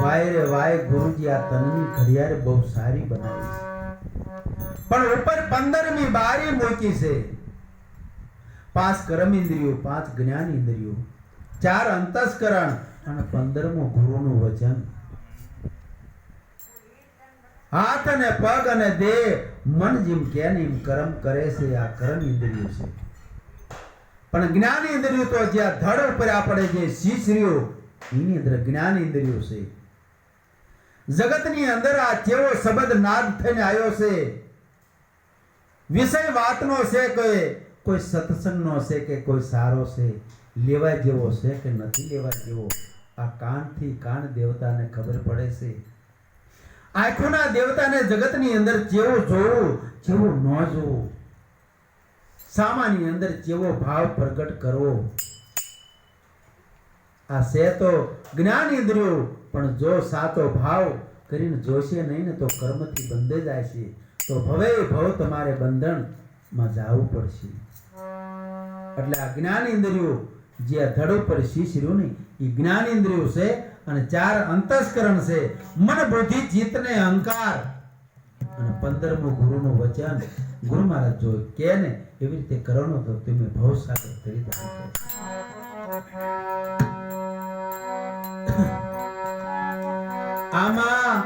Y રે Y ગુરુજી આ તનની ઘડિયાળ બહુ સારી બનાવી છે પણ ઉપર પંદરમી બારી મૂકી છે. પાંચ કર્મ ઇન્દ્રિયો, પાંચ જ્ઞાન ઇન્દ્રિયો. ચાર અંતસ્કરણ અને પંદરમો ગુરુનું વચન હાથ અને પગ અને દેહ, મન જેમ કે એમ કર્મ કરે છે, આ કર્મ ઇન્દ્રિયો છે. પણ જ્ઞાન ઇન્દ્રિયો તો જ્યાં ધડ ઉપર આપણે જે શીશરીઓ, એની અંદર જ્ઞાન ઇન્દ્રિયો છે. જગતની અંદર આ કેવો શબ્દ નાદ થઈને આવ્યો છે? વિષય વાતનો છે કે કોઈ સત્સંગનો છે કે કોઈ સારો છે લેવા જેવો છે કે નથી લેવા જેવો? આ કાનથી કાન દેવતાને ખબર પડે છે. આંખોના દેવતાને જગતની અંદર જેવું જોવું, જેવું ન જોવું. સામાની અંદર જેવો ભાવ પ્રગટ કરવો. આ છે તો જ્ઞાન ઇન્દ્રિયો, પણ જો સાચો ભાવ કરીને જોશે નહીં ને તો કર્મથી બંધ જાય છે. તો ભવે ભવ તમારે બંધનમાં જવું પડશે. એટલે આ ઇન્દ્રિયો જે આ ઉપર શીશ ને એ જ્ઞાન ઇન્દ્રિયો છે અને ચાર અંતસ્કરણ છે. મન, બુદ્ધિ, ચિત્ત ને અહંકાર. અને પંદરમું ગુરુનું વચન, ગુરુ મહારાજ જો કે ને, એવી રીતે કરવાનો તો તમે ભવસાગર કરી શકો આમાં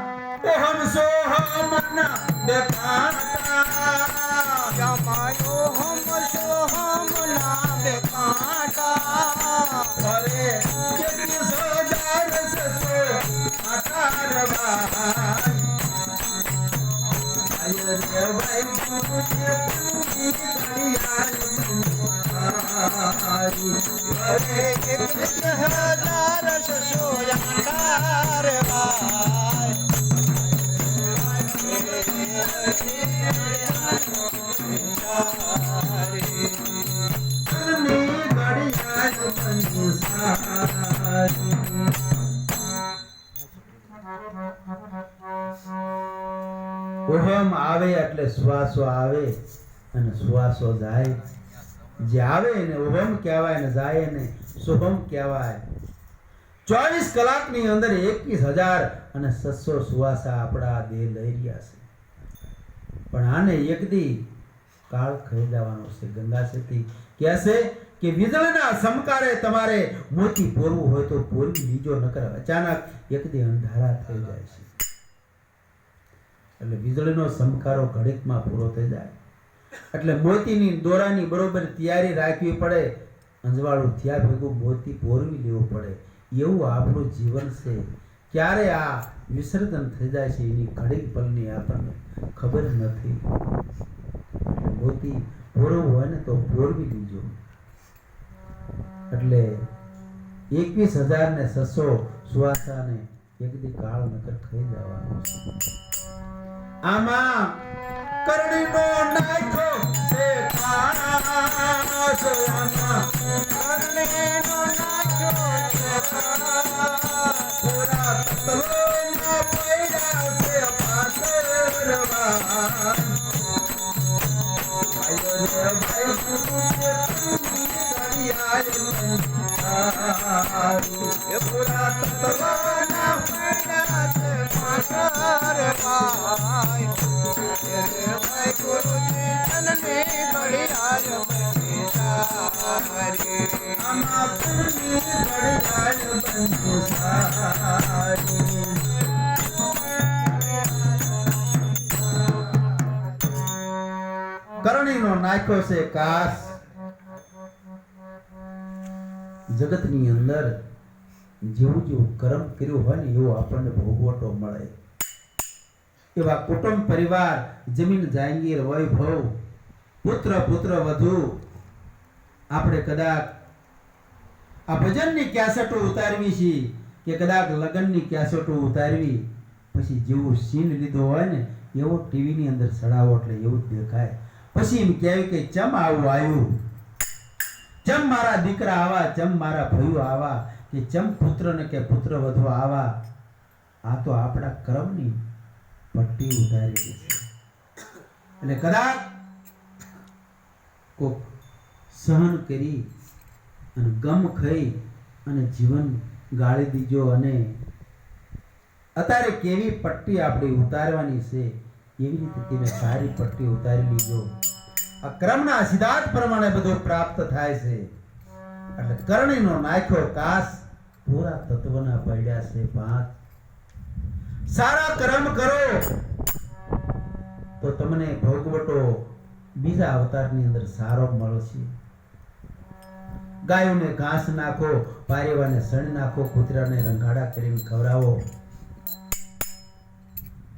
સોહમ ના બેકાંતા જમાયો હમ સોહમ ના બેકાંટા અરે કેટલી સોજાર સસો આકારવા આય રે ભાઈ ગુરુ જે તુની અરે યાંડાર ઓહમ આવે એટલે શ્વાસો આવે અને શ્વાસો જાય. જે આવે ને ઉભમ કહેવાય ને જાય ને શુભમ કહેવાય. ચોવીસ કલાકની અંદર એકવીસ હજાર અને સત્સો સુવાસા આપણા દેહ લઈ રહ્યા છે. પણ આને એક દી કાળ ખાઈ જવાનો છે. ગંગા સતી કહેશે કે વીજળીના સમકારે તમારે મોતી પોરવું હોય તો પોરવી લીજો નકર અચાનક એક દી અંધારા થઈ જાય છે. એટલે વીજળીનો સમકારો ઘડીકમાં પૂરો થઈ જાય. એટલે મોતીની દોરાની બરોબર તૈયારી રાખવી પડે. અંજવાળું થયા ભેગું મોતી પોરવી લેવું પડે. એવું આપણું જીવન છે. ક્યારે આ વિસર્જન થઈ જાય છે એની ઘડીક પલની આપણને ખબર નથી. મોતી પોરવું હોય ને તો પોરવી લીજો. એટલે એકવીસ હજાર ને છસો સુવાસાને એક દી કાળ નકર થઈ જવાનું છે. આમાં કરણીનો નાખો છે કાસ આમાં કરણીનો નાખ્યો છે પૂરા તત્વોના પૈડા છે પાસરવા ભાઈઓ રે ભાઈ તું જે કરણીનો નાખ્યો છે કાસ. જગતની અંદર જેવું જેવું કર્મ કર્યું હોય ને એવો આપણને ભોગવટો મળે. એવા કુટુંબ પરિવાર, જમીન જાંગીર વૈભવ પુત્ર પુત્ર વધુ. આપણે કદાચ આ ભજનની કેસેટો ઉતારવી છે કે કદાચ લગ્નની કેસેટો ઉતારવી. પછી જેવું સીન લીધો હોય ને એવો ટીવીની અંદર સડાવો એટલે એવું જ દેખાય. પછી એમ કહેવાય કે, ચમ આવું આવ્યું? ચમ મારા દીકરા આવા? ચમ મારા ભયું આવા? કે ચમ પુત્રને કે પુત્ર વધુ આવા? આ તો આપણા કર્મની પટ્ટી ઉતારી છે. એટલે કદાચ કોક સહન કરી અને ગમ ખાઈ અને જીવન ગાળી દીજો અને અત્યારે કેવી પટ્ટી આપણી ઉતારવાની છે એવી રીતે તેને સારી પટ્ટી ઉતારી લીધો. આ ક્રમના સિદ્ધાંત પ્રમાણે બધું પ્રાપ્ત થાય છે. એટલે કરણીનો નાખ્યો કાસ પૂરા તત્વના પડ્યા છે પાંચ. સારા કર્મ કરો. તો તમને ભોગવટો બીજા અવતારની અંદર સારો મળશે. ગાયોને ઘાસ નાખો, પારેવાને સણ નાખો, કૂતરાને રંગાડા કરીને ખવડાવો.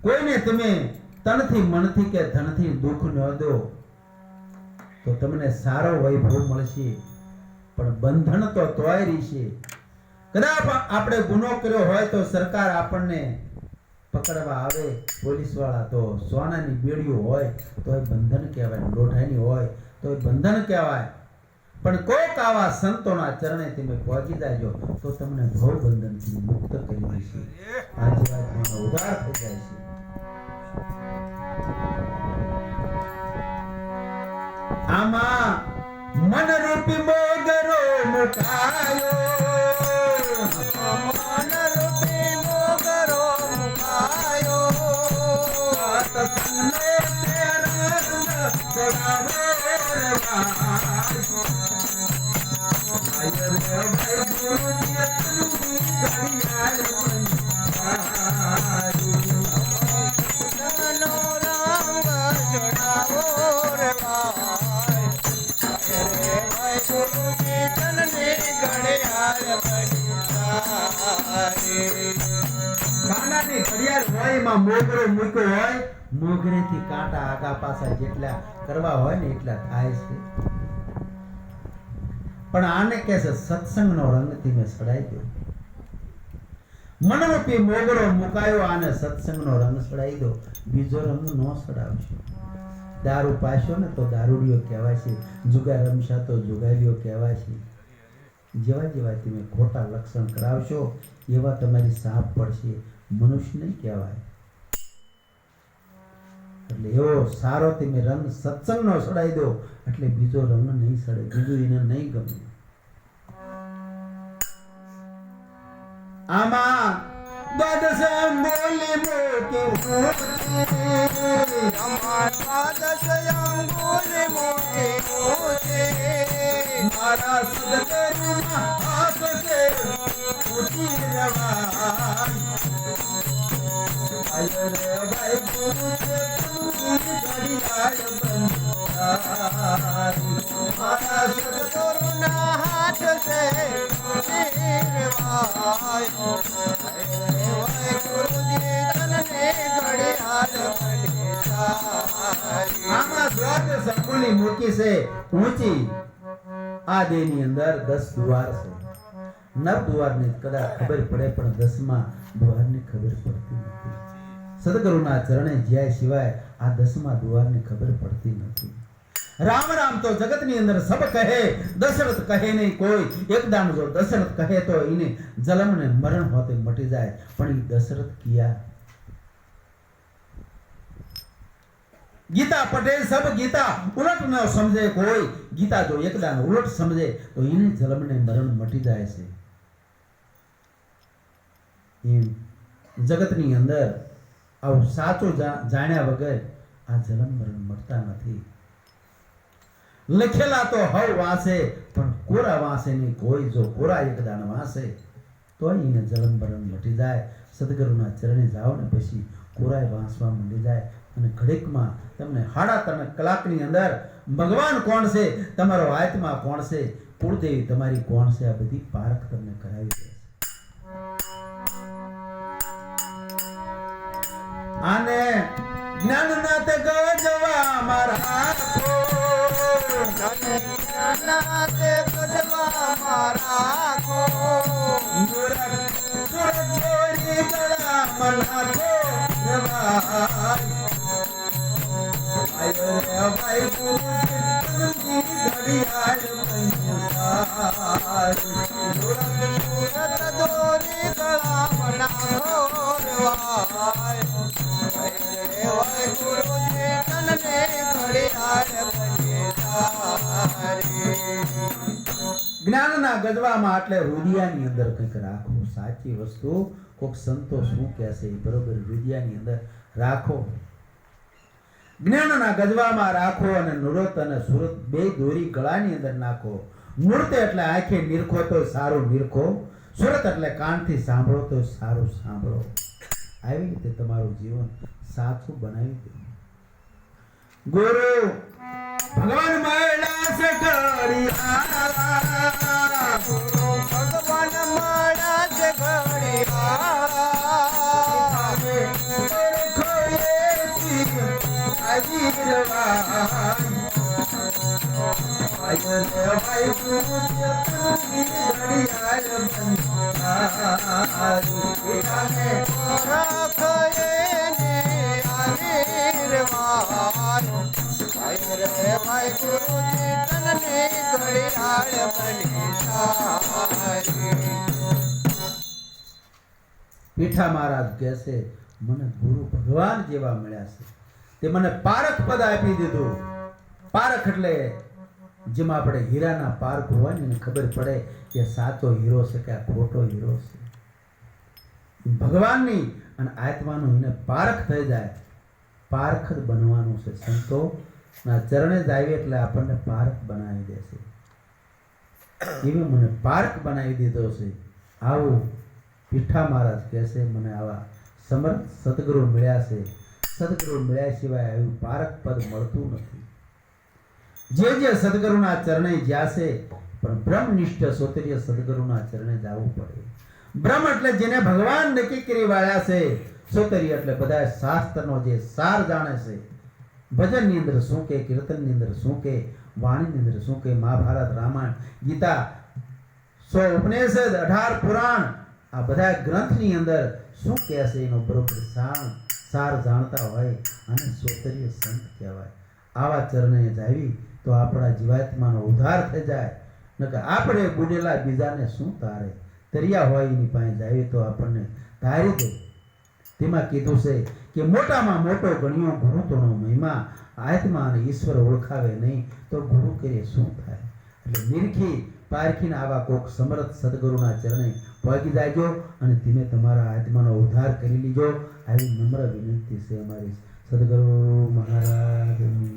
કોઈને તમે તનથી મનથી કે ધનથી દુઃખ ન દો, તો તમને સારો વૈભવ મળશે. પણ બંધન તો તોય રહેશે. કદાચ આપણે ગુનો કર્યો હોય તો સરકાર આપણને પકડવા આવે પોલીસવાળા તો સોનાની બેડીઓ હોય તો એ બંધન કહેવાય, લોઢાની હોય તો એ બંધન કહેવાય. પણ કોઈક આવા સંતોના ચરણે તમે પહોંચી જાજો, તો તમને ભવ બંધનથી મુક્ત કરી દેશે. આજે વાત ઉધાર થઈ જાય છે. આમાં મનરૂપી મોગરો મુકાયો મનરૂપી મોગરો મુકાયો. સત્સંગને તેરા રંગ ચડાવો રે ભાઈ. આય એમાં મોગરો મૂક્યો હોય મોગરેથી કાંટા આગા પાછા જેટલા કરવા હોય ને એટલા થાય છે. પણ આને કહે છે, સત્સંગનો રંગ મેં સડાઈ દો. મનરૂપી મોગરો મુકાયો, આને સત્સંગનો રંગ સડાઈ દો. બીજો રંગ ન સડાવશો. દારૂ પાસો ને તો દારૂડિયો કહેવાય છે. જુગાર રમશા તો જુગારીઓ કહેવાય છે. જેવા જેવા તમે ખોટા લક્ષણ કરાવશો, એવા તમારી સાપ પડશે. મનુષ્ય નહીં કહેવાય. એટલે એવો સારો તમે રંગ સત્સંગનો સડાઈ દો, એટલે બીજો રંગ નહીં સડે, બીજું એને નહીં ગમે. આમાં ભાઈ છે તું ઘડિયાળ બંધારી મારા સદગુરુ સદગુરુના હાથ છે ઊંચી. આ દેહની અંદર દસ દ્વાર છે. નવ દ્વારની કદાચ ખબર પડે, પણ દસમા દ્વારની ખબર પડતી નથી. ચરણે જ્યાં સિવાય આ દસમા દ્વારની ખબર પડતી નથી. રામ રામ તો જગતની અંદર સબ કહે, દશરથ કહે નહીં કોઈ. એકદા જો દશરથ કહે તો એને જલમ ને મરણ હોતે મટી જાય. પણ એ દશરથ કિયા? ગીતા પટેલ સબ ગીતા, ઉલટ ન સમજે કોઈ. ગીતા જો એકદાન ઉલટ સમજે, તો એને જલમને મરણ મટી જાય છે. એમ. જગતની અંદર આવું સાચું જાણ્યા વગર આ જન્મ મરણ મળતા નથી. લખેલા તો હવ વાસે, પણ કોરા વાસે નહીં કોઈ જો કોરા એકદાન વાસે તો એને જન્મ મરણ મટી જાય. સદગુરુના ચરણે જાઓ ને પછી કોરાય વાંસવા મંડી જાય અને ઘડીકમાં તમને હાડા તમે કલાકની અંદર ભગવાન કોણ છે? તમારો આત્મા કોણ છે? કુળદેવી તમારી કોણ છે? આ બધી પારખ તમને કરાવી દે છે આને જ્ઞાનનાથ ગજવા મારા નાતે ગજવા મારા કો સુરત સુરત ગોરી ગળા મનાખો રવાય ભાઈ ગુરુ ઘડિયાળ બંધારી. સુરત સુરત દોરી ગળામણા ઘોરવાય. ગજવામાં એટલે હૃદયની અંદર કંઈક રાખો. સાચી વસ્તુ. કોક સંતો શું કહેશે એ બરોબર હૃદયની અંદર રાખો. જ્ઞાનના ગજવામાં રાખો અને નુરત અને સુરત બે દોરી ગળાની અંદર નાખો. નૃત એટલે આંખે નિરખો તો સારું નિરખો. સુરત એટલે કાનથી સાંભળો તો સારું સાંભળો. આવી રીતે તમારું જીવન સાચું બનાવી દો. ગુરુ ભગવાન મળ્યા છે ઘડિયાળા. ભગવાન મારા છે ઘડિયાળ. રાખે પીઠા મહારાજ કહે છે, મને ગુરુ ભગવાન જેવા મળ્યા છે. તે મને પારખ પદ આપી દીધું. પારખ એટલે જેમાં આપણે હીરાના પારખ હોય ને એને ખબર પડે કે સાચો હીરો છે કે આ ખોટો હીરો છે. ભગવાનની અને આત્માનું એને પારખ થઈ જાય. પારખ જ બનવાનું છે સંતો. ચરણે જ એટલે આપણને પાર્ક બનાવી દેશે એવી મને પાર્ક બનાવી દીધો છે. આવું પીઠા મહારાજ કહેશે મને આવા સમર્થ સદગુરુ મળ્યા છે. સદગુરુ મળ્યા સિવાય આવ્યું પારક પદ મળતું નથી. જે જે સદગુરુના ચરણે જ્યાં છે, પણ બ્રહ્મનિષ્ઠ સોતરીય સદગુરુના ચરણે જવું પડે. બ્રહ્મ એટલે જેને ભગવાન નક્કી કરી વાળ્યા છે સોતરી એટલે બધા શાસ્ત્રનો જે સાર જાણે છે ભજનની અંદર શું કે કીર્તનની અંદર શું કે વાણીની અંદર શું કે, મહાભારત, રામાયણ, ગીતા, સો ઉપનિષદ, અઢાર પુરાણ, આ બધા ગ્રંથની અંદર શું કહે છે એનો બરોબર સાર સાર જાણતા હોય અને સોતરીય સંત કહેવાય. આવા ચરણે જાવી તો આપણા જીવાત્માનો ઉદ્ધાર થઈ જાય. નકર આપણે બુડેલા બીજાને શું તારે? તરિયા હોય એની પાસે જાવી તો આપણને તારી દે. તેમાં કીધું છે કે મોટામાં મોટો ગણ્યો ગુરુ તોનો મહિમા આત્મા અને ઈશ્વર ઓળખાવે નહીં, તો ગુરુ કરીએ શું થાય? એટલે નિરખી પારખીને આવા કોક સમર્થ સદગુરુના ચરણે પહોંચી જાયજો અને ધીમે તમારા આત્માનો ઉદ્ધાર કરી લીજો. આવી નમ્ર વિનંતી છે અમારી સદગુરુ મહારાજની.